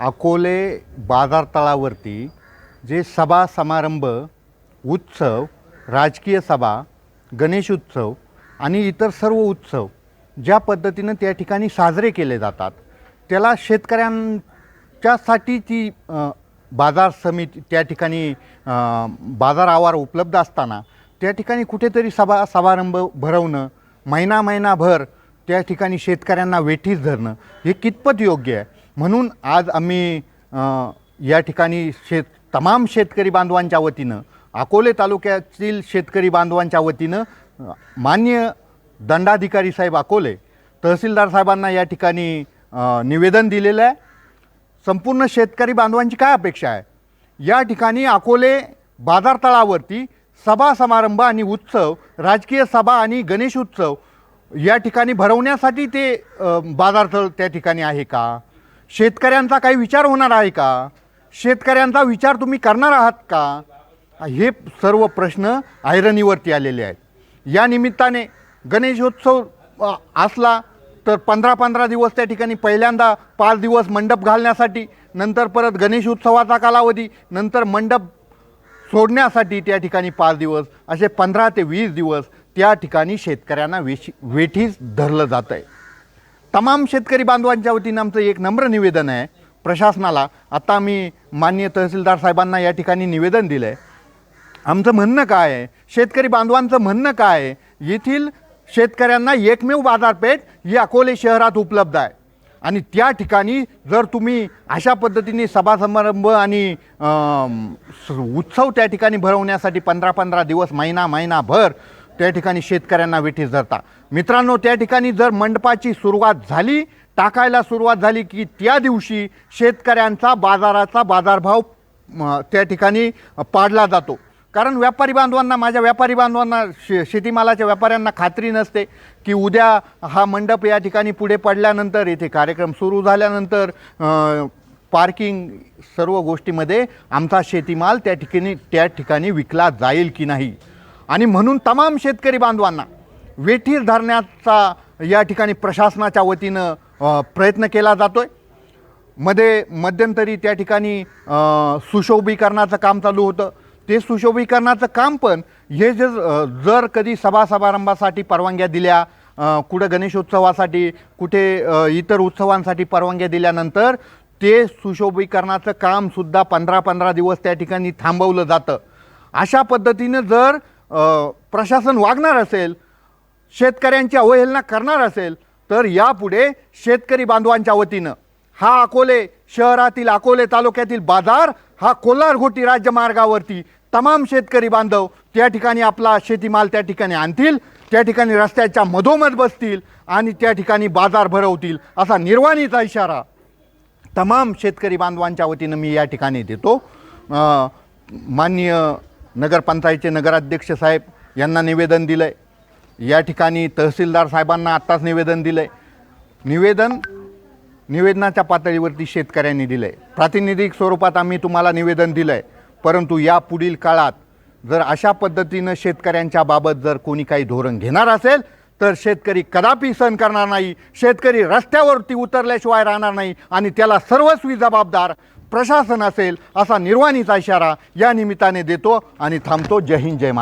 अकोले बाजारतळावरती जे सभा समारंभ उत्सव राजकीय सभा गणेश उत्सव आणि इतर सर्व उत्सव ज्या पद्धतीनं त्या ठिकाणी साजरे केले जातात त्याला शेतकऱ्यांच्यासाठी ती बाजार समिती त्या ठिकाणी बाजार आवार उपलब्ध असताना त्या ठिकाणी कुठेतरी सभा समारंभ भरवणं महिना महिनाभर त्या ठिकाणी शेतकऱ्यांना वेठीस धरणं हे कितपत योग्य आहे? म्हणून आज आम्ही या ठिकाणी शेत तमाम शेतकरी बांधवांच्या वतीनं अकोले तालुक्यातील शेतकरी बांधवांच्या वतीनं मान्य दंडाधिकारी साहेब अकोले तहसीलदार साहेबांना या ठिकाणी निवेदन दिलेलं आहे. संपूर्ण शेतकरी बांधवांची काय अपेक्षा आहे? या ठिकाणी अकोले बाजारतळावरती सभा समारंभ आणि उत्सव राजकीय सभा आणि गणेश उत्सव या ठिकाणी भरवण्यासाठी ते बाजारतळ त्या ठिकाणी आहे का? शेतकऱ्यांचा काही विचार होणार आहे का? शेतकऱ्यांचा विचार तुम्ही करणार आहात का? हे सर्व प्रश्न ऐरणीवरती आलेले आहेत. या निमित्ताने गणेशोत्सव असला तर पंधरा पंधरा दिवस त्या ठिकाणी पहिल्यांदा पाच दिवस मंडप घालण्यासाठी नंतर परत गणेश उत्सवाचा कालावधी नंतर मंडप सोडण्यासाठी त्या ठिकाणी पाच दिवस असे पंधरा ते वीस दिवस त्या ठिकाणी शेतकऱ्यांना वेशी वेठीस धरलं जातं आहे तमाम शेतकरी बांधवांच्या वतीनं आमचं एक नम्र निवेदन आहे. प्रशासनाला आता आम्ही माननीय तहसीलदार साहेबांना या ठिकाणी निवेदन दिलं आहे आमचं म्हणणं काय आहे? शेतकरी बांधवांचं म्हणणं काय आहे? येथील शेतकऱ्यांना एकमेव बाजारपेठ ही अकोले शहरात उपलब्ध आहे. आणि त्या ठिकाणी जर तुम्ही अशा पद्धतीने सभा समारंभ आणि उत्सव त्या ठिकाणी भरवण्यासाठी पंधरा पंधरा दिवस महिना महिनाभर त्या ठिकाणी शेतकऱ्यांना वेठीस धरता मित्रांनो त्या ठिकाणी जर मंडपाची सुरुवात झाली टाकायला सुरुवात झाली की त्या दिवशी शेतकऱ्यांचा बाजाराचा बाजारभाव त्या ठिकाणी पाडला जातो. कारण व्यापारी बांधवांना माझ्या व्यापारी बांधवांना शे शेतीमालाच्या व्यापाऱ्यांना खात्री नसते की उद्या हा मंडप या ठिकाणी पुढे पडल्यानंतर येथे कार्यक्रम सुरू झाल्यानंतर पार्किंग सर्व गोष्टीमध्ये आमचा शेतीमाल त्या ठिकाणी त्या ठिकाणी विकला जाईल की नाही. आणि म्हणून तमाम शेतकरी बांधवांना वेठीर धरण्याचा या ठिकाणी प्रशासनाच्या वतीनं प्रयत्न केला जातो आहे मध्ये मध्यंतरी त्या ठिकाणी सुशोभीकरणाचं काम चालू होतं. ते सुशोभीकरणाचं काम पण हे जे जर कधी सभा समारंभासाठी परवानग्या दिल्या कुठं गणेशोत्सवासाठी कुठे इतर उत्सवांसाठी परवानग्या दिल्यानंतर ते सुशोभीकरणाचं कामसुद्धा पंधरा पंधरा दिवस त्या ठिकाणी थांबवलं जातं. अशा पद्धतीनं जर प्रशासन वागणार असेल शेतकऱ्यांची अवहेलना करणार असेल तर यापुढे शेतकरी बांधवांच्या वतीनं हा अकोले शहरातील अकोले तालुक्यातील बाजार हा कोल्हारघोटी राज्यमार्गावरती तमाम शेतकरी बांधव त्या ठिकाणी आपला शेतीमाल त्या ठिकाणी आणतील त्या ठिकाणी रस्त्याच्या मधोमध बसतील आणि त्या ठिकाणी बाजार भरवतील असा निर्वाणीचा इशारा तमाम शेतकरी बांधवांच्या वतीनं मी या ठिकाणी देतो. माननीय नगरपंचायतीचे नगराध्यक्ष साहेब यांना निवेदन दिलं आहे या ठिकाणी तहसीलदार साहेबांना आत्ताच निवेदन दिलं आहे निवेदन निवेदनाच्या पातळीवरती शेतकऱ्यांनी दिलं आहे प्रातिनिधिक स्वरूपात आम्ही तुम्हाला निवेदन दिलं आहे परंतु या पुढील काळात जर अशा पद्धतीनं शेतकऱ्यांच्या बाबत जर कोणी काही धोरण घेणार असेल तर शेतकरी कदापि सहन करणार नाही. शेतकरी रस्त्यावरती उतरल्याशिवाय राहणार नाही आणि त्याला सर्वस्वी जबाबदार प्रशासन असेल असा निर्वाणीचा इशारा या निमित्ताने देतो आणि थांबतो. जय हिंद जय